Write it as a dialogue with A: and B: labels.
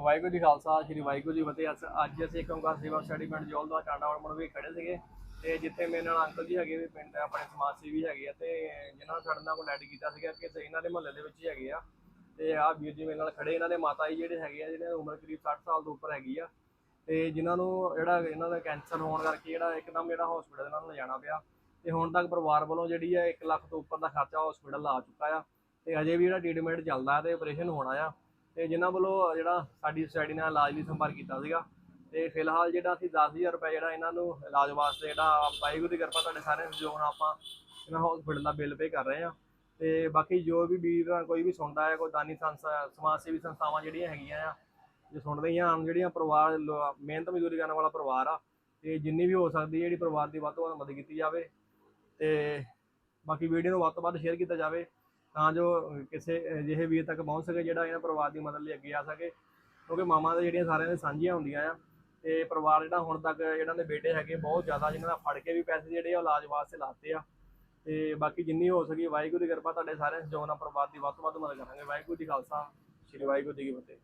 A: ਵਾਹਿਗੁਰੂ ਜੀ ਖਾਲਸਾ, ਸ੍ਰੀ ਵਾਹਿਗੁਰੂ ਜੀ ਫਤਿਹ। ਅੱਜ- ਅੱਜ ਅਸੀਂ ਇੱਕ ਓਂਕਾਰ ਸੇਵਾ ਸਟੱਡੀ ਪਿੰਡ ਜੋਲ ਦਾ ਟਾਂਡਾ ਮੁੜ ਵੀ ਖੜੇ ਸੀਗੇ। ਤੇ ਜਿੱਥੇ ਮੇਰੇ ਨਾਲ ਅੰਕਲ ਜੀ ਹੈਗੇ ਵੀ ਪਿੰਡ ਆਪਣੇ ਸਮਾਜ ਸੇਵੀ ਹੈਗੇ ਆ, ਤੇ ਜਿਨ੍ਹਾਂ ਨੇ ਸਾਡੇ ਨਾਲ ਕੋਨੈਕਟ ਕੀਤਾ ਸੀਗਾ ਕਿ ਇਹਨਾਂ ਦੇ ਮੁਹੱਲੇ ਦੇ ਵਿੱਚ ਹੀ ਹੈਗੇ ਆ। ਤੇ ਆਹ ਵੀਰ ਜੀ ਮੇਰੇ ਨਾਲ ਖੜੇ, ਇਹਨਾਂ ਦੇ ਮਾਤਾ ਜੀ ਜਿਹੜੇ ਹੈਗੇ ਆ, ਜਿਹਨਾਂ ਦੀ ਉਮਰ ਕਰੀਬ 60 ਸਾਲ ਤੋਂ ਉੱਪਰ ਹੈਗੀ ਆ। ਤੇ ਜਿਨ੍ਹਾਂ ਨੂੰ ਜਿਹੜਾ ਇਹਨਾਂ ਦਾ ਕੈਂਸਰ ਹੋਣ ਕਰਕੇ ਜਿਹੜਾ ਇੱਕਦਮ ਜਿਹੜਾ ਹਸਪੀਟਲ ਇਹਨਾਂ ਨੂੰ ਲਿਜਾਣਾ ਪਿਆ। ਤੇ ਹੁਣ ਤੱਕ ਪਰਿਵਾਰ ਵੱਲੋਂ ਜਿਹੜੀ ਆ 1 ਲੱਖ ਤੋਂ ਉੱਪਰ ਦਾ ਖਰਚਾ ਹਸਪੀਟਲ ਲਾ ਚੁੱਕਾ ਆ। ਤੇ ਅਜੇ ਵੀ ਜਿਹੜਾ ਟ੍ਰੀਟਮੈਂਟ ਚੱਲਦਾ ਹੈ ਤੇ ਆਪਰੇਸ਼ਨ ਹੋਣਾ ਆ। ਤੇ ਜਿਨ੍ਹਾਂ ਵੱਲੋਂ ਜਿਹੜਾ ਸਾਡੀ ਸੋਸਾਇਟੀ ਨਾਲ ਇਲਾਜ ਲਈ ਸੰਪਰਕ ਕੀਤਾ ਸੀਗਾ, ਤੇ ਫਿਲਹਾਲ ਜਿਹੜਾ ਅਸੀਂ 10000 ਰੁਪਏ ਜਿਹੜਾ ਇਹਨਾਂ ਨੂੰ ਇਲਾਜ ਵਾਸਤੇ ਜਿਹੜਾ ਵਾਹਿਗੁਰੂ ਦੀ ਕਿਰਪਾ ਤੁਹਾਡੇ ਸਾਰੇ ਸਹਿਯੋਗ ਨਾਲ ਆਪਾਂ ਇਹਨਾਂ ਹਸਪੀਟਲ ਦਾ ਬਿੱਲ ਪੇ ਕਰ ਰਹੇ ਆ ਤੇ ਬਾਕੀ ਜੋ ਵੀ ਵੀਰ ਕੋਈ ਵੀ ਸੁਣਦਾ ਹੈ, ਕੋਈ ਦਾਨੀ ਸੰਸਥਾ ਸਮਾਜ ਸੇਵੀ ਸੰਸਥਾਵਾਂ ਜਿਹੜੀਆਂ ਹੈਗੀਆਂ ਆ, ਜੋ ਸੁਣ ਆ ਜਿਹੜੀਆਂ ਪਰਿਵਾਰ, ਲੋ- ਮਿਹਨਤ ਮਜ਼ਦੂਰੀ ਕਰਨ ਵਾਲਾ ਪਰਿਵਾਰ ਆ, ਤੇ ਜਿੰਨੀ ਵੀ ਹੋ ਸਕਦੀ ਹੈ ਜਿਹੜੀ ਪਰਿਵਾਰ ਦੀ ਵੱਧ ਤੋਂ ਵੱਧ ਮਦਦ ਕੀਤੀ ਜਾਵੇ, ਤੇ ਬਾਕੀ ਵੀਡੀਓ ਨੂੰ ਵੱਧ ਤੋਂ ਵੱਧ ਸ਼ੇਅਰ ਕੀਤਾ ਜਾਵੇ। ਤਾਂ ਜੋ ਕਿਸੇ ਅਜਿਹੇ ਵੀਰ ਤੱਕ ਪਹੁੰਚ ਸਕੇ ਜਿਹੜਾ ਇਹਨਾਂ ਪਰਿਵਾਰ ਦੀ ਮਦਦ ਲਈ ਅੱਗੇ ਆ ਸਕੇ। ਕਿਉਂਕਿ ਮਾਮਾ ਦੇ ਜਿਹੜੀਆਂ ਸਾਰਿਆਂ ਦੇ ਸਾਂਝੀਆਂ ਹੁੰਦੀਆਂ ਆ ਤੇ ਪਰਿਵਾਰ ਜਿਹੜਾ ਹੁਣ ਤੱਕ ਇਹਨਾਂ ਦੇ ਬੇਟੇ ਹੈਗੇ ਬਹੁਤ ਜ਼ਿਆਦਾ, ਜਿਨ੍ਹਾਂ ਦਾ ਫੜ ਕੇ ਵੀ ਪੈਸੇ ਜਿਹੜੇ ਆ ਇਲਾਜ ਵਾਸਤੇ ਲਾਤੇ ਆ। ਤੇ ਬਾਕੀ ਜਿੰਨੀ ਹੋ ਸਕੀ ਵਾਹਿਗੁਰੂ ਦੀ ਕਿਰਪਾ, ਤੁਹਾਡੇ ਸਾਰਿਆਂ ਸਹਿਯੋਗ ਨਾਲ ਪਰਿਵਾਰ ਦੀ ਵੱਧ ਤੋਂ ਵੱਧ ਮਦਦ ਕਰਾਂਗੇ। ਵਾਹਿਗੁਰੂ ਜੀ ਖਾਲਸਾ, ਸ੍ਰੀ ਵਾਹਿਗੁਰੂ ਜੀ ਕੀ ਫਤਿਹ।